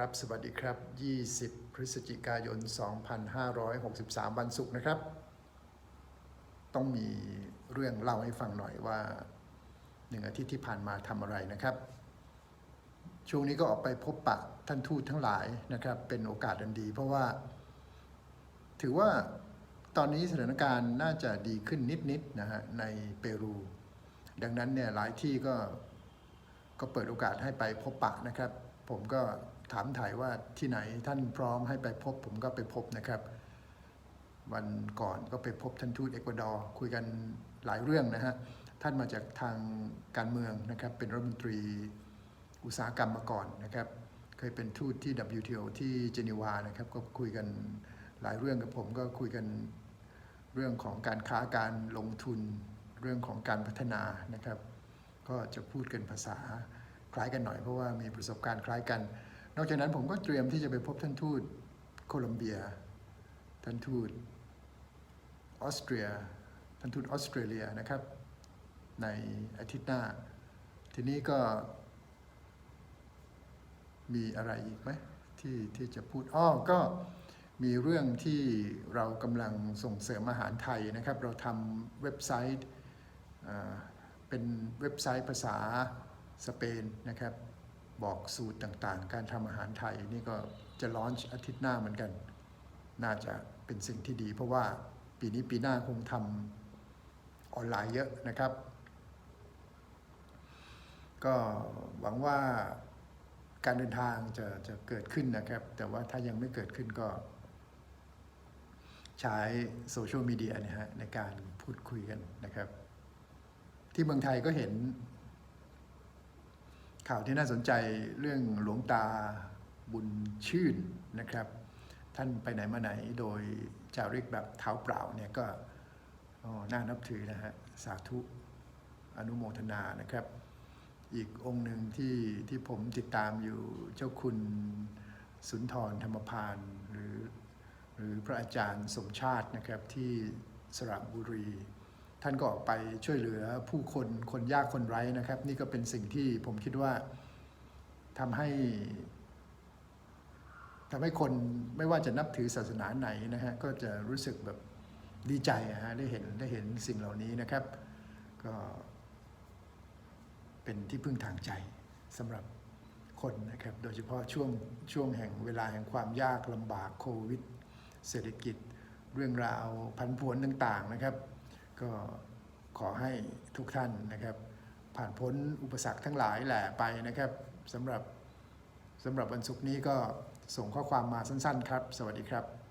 ครับ สวัสดีครับ 20 พฤศจิกายน 2563 วันศุกร์นะครับ ต้องมีเรื่องเล่าให้ฟังหน่อยว่าหนึ่งอาทิตย์ที่ผ่านมาทำอะไรนะครับ ช่วงนี้ก็ออกไปพบปะท่านทูตทั้งหลายนะครับ เป็นโอกาสอันดี เพราะว่า ถือว่าตอนนี้สถานการณ์น่าจะดีขึ้นนิดๆนะฮะในเปรู ดังนั้นเนี่ยหลายที่ก็ ก็เปิดโอกาสให้ไปพบปะนะครับ ผมก็ถามถ่ายว่าที่ไหนท่านพร้อมให้ไปพบ ผมก็ไปพบนะครับ วันก่อนก็ไปพบท่านทูตเอกวาดอร์คุยกันหลายเรื่องนะฮะท่านมาจากทางการเมืองนะครับ เป็นรัฐมนตรีอุตสาหกรรมมาก่อนนะครับ เคยเป็นทูตที่ WTO ที่เจนีวานะครับ ก็คุยกันหลายเรื่องกับผมก็คุยกันเรื่องของการค้าการลงทุนเรื่องของการพัฒนานะครับ ก็จะพูดกันภาษาคล้ายกันหน่อยเพราะว่ามีประสบการณ์คล้ายกัน นอกจากนั้นผมก็เตรียมที่จะไปพบท่านทูตโคลัมเบีย ท่านทูตออสเตรีย ท่านทูตออสเตรเลียนะครับ ในอาทิตย์หน้า ทีนี้ก็มีอะไรอีกไหมที่ที่จะพูดอ้อก็มีเรื่องที่เรากำลังส่งเสริมอาหารไทยนะครับ เราทำเว็บไซต์ เป็นเว็บไซต์ภาษาสเปนนะครับ บอกสูตรต่างๆ การทำอาหารไทยนี่ก็จะลอนช์อาทิตย์หน้าเหมือนกัน น่าจะเป็นสิ่งที่ดี เพราะว่าปีนี้ปีหน้าคงทำออนไลน์เยอะนะครับ ก็หวังว่าการเดินทางจะจะเกิดขึ้นนะครับ แต่ว่าถ้ายังไม่เกิดขึ้นก็ใช้โซเชียลมีเดียนะฮะในการพูดคุยกันนะครับ ที่เมืองไทยก็เห็น ข่าวที่น่าสนใจเรื่องหลวงตาบุญชื่นนะครับ ท่านไปไหนมาไหนโดยจาริกแบบเท้าเปล่าเนี่ยก็น่านับถือนะฮะ สาธุอนุโมทนานะครับ อีกองค์หนึ่งที่ที่ผมติดตามอยู่เจ้าคุณสุนทรธรรมพานหรือหรือพระอาจารย์สมชาตินะครับที่สระบุรี ท่านก็ออกไปช่วยเหลือผู้คนคนยากคนไร้นะครับ นี่ก็เป็นสิ่งที่ผมคิดว่าทำให้ทำให้คนไม่ว่าจะนับถือศาสนาไหนนะฮะก็จะรู้สึกแบบดีใจอะฮะได้เห็นได้เห็นสิ่งเหล่านี้นะครับ ก็เป็นที่พึ่งทางใจสำหรับคนนะครับ โดยเฉพาะช่วงช่วงแห่งเวลาแห่งความยากลำบากโควิด เศรษฐกิจ เรื่องราวพันผวนต่างๆนะครับ ก็ขอให้ทุกท่านนะครับ ผ่านพ้นอุปสรรคทั้งหลายแหล่ไปนะครับสำหรับสำหรับวันศุกร์นี้ก็ส่งข้อความมาสั้นๆ ครับ สวัสดีครับ